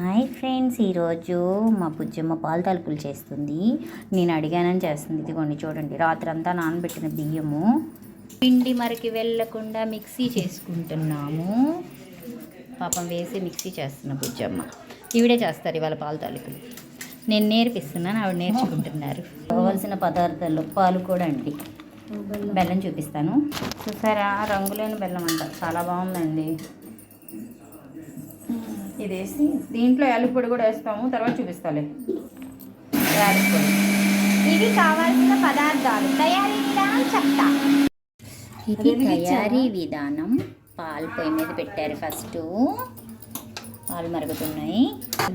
Hi friends ఈరోజు మా బుజ్జమ్మ పాలు తలుపులు చేస్తుంది. నేను అడిగానని చేస్తుంది. ఇదిగోండి చూడండి రాత్రంతా నానబెట్టిన బియ్యము. పిండి మరికి వెళ్ళకుండా మిక్సీ చేసుకుంటున్నాము. పాపం వేసి మిక్సీ చేస్తున్న బుజ్జమ్మ. ఈవిడే చేస్తారు ఇవాళ పాలు తలుపులు. నేను నేర్పిస్తున్నాను ఆవిడ నేర్చుకుంటున్నారు. కావాల్సిన పదార్థాలు పాలు కూడా అండి. బెల్లం చూపిస్తాను. చూసారా? రంగులేని బెల్లం అంట. చాలా బాగుందండి. ఇది వేసి దీంట్లో యాలకుపొడి కూడా వేస్తాము తర్వాత చూపిస్తాలే. యాలకుపొడి ఇవి కావాల్సిన పదార్థాలు. తయారీ విధానం చెప్తా. ఇది తయారీ విధానం. పాలు పొయ్యి మీద పెట్టారు ఫస్ట్. పాలు మరుగుతున్నాయి.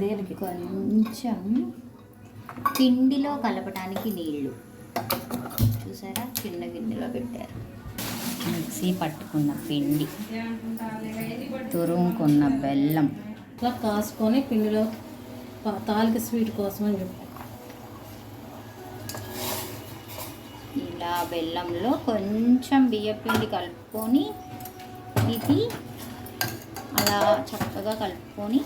దేనికి కొంచెం పిండిలో కలపడానికి నీళ్ళు చూసారా? చిన్న గిన్నెలో పెట్టారు. మిక్సీ పట్టుకున్న పిండి. తురుముకున్న బెల్లం. ఇట్లా కాసుకొని పిండిలో ప- తాలిక స్వీట్ కోసం అని చెప్పాను ఇలా బెల్లంలో కొంచెం బియ్యపిండి కలుపుకొని ఇది అలా చక్కగా కలుపుకొని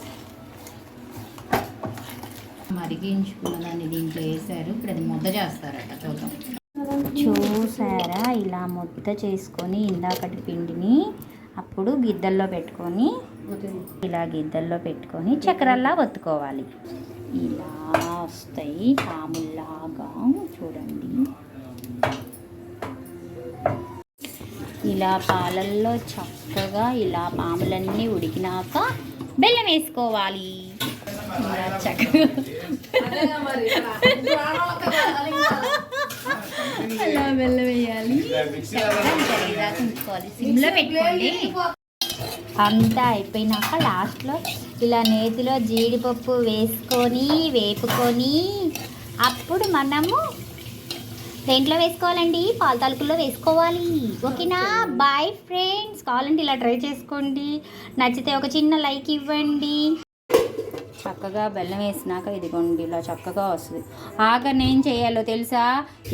మరిగించుకున్న దాన్ని దీంట్లో వేసారు ఇప్పుడు అది ముద్ద చేస్తారట చూద్దాం. చూసారా? ఇలా ముద్ద చేసుకొని ఇందాకటి పిండిని అప్పుడు గిద్దల్లో పెట్టుకొని ఇలా గిద్దల్లో పెట్టుకొని చక్రాల్లా ఒత్తుకోవాలి. ఇలా వస్తాయి పాముల్లాగా. చూడండి. ఇలా పాలల్లో చక్కగా ఇలా పాములన్నీ ఉడికినాక బెల్లం వేసుకోవాలి. ఇలా చక్కగా. అలా బెల్లం వేయాలి. ఉంచుకోవాలి సిమ్లో పెట్టుకోండి. అంతా అయిపోయినాక లాస్ట్లో ఇలా నేతిలో జీడిపప్పు వేసుకొని వేపుకొని అప్పుడు మనము దేంట్లో వేసుకోవాలండి పాల తలుకుల్లో వేసుకోవాలి. ఓకేనా? బాయ్ ఫ్రెండ్స్ కావాలంటే ఇలా ట్రై చేసుకోండి. నచ్చితే ఒక చిన్న లైక్ ఇవ్వండి. చక్కగా బెల్లం వేసినాక ఇదిగోండి ఇలా చక్కగా వస్తుంది. ఆఖరిని ఏం చేయాలో తెలుసా?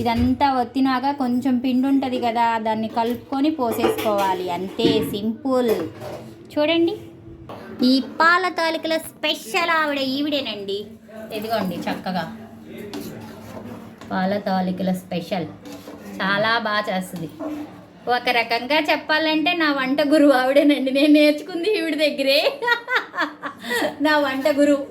ఇదంతా వత్తినాక కొంచెం పిండి ఉంటుంది కదా దాన్ని కలుపుకొని పోసేసుకోవాలి. అంతే సింపుల్. చూడండి. ఈ పాల తాలికల స్పెషల్ ఆవిడ ఈవిడేనండి. ఇదిగోండి చక్కగా. పాల తాలికల స్పెషల్. చాలా బాగా చేస్తుంది. ఒక రకంగా చెప్పాలంటే నా వంట గురువు ఆవిడేనండి. నేను నేర్చుకుంది ఈవిడ దగ్గరే. నా వంట గురువు.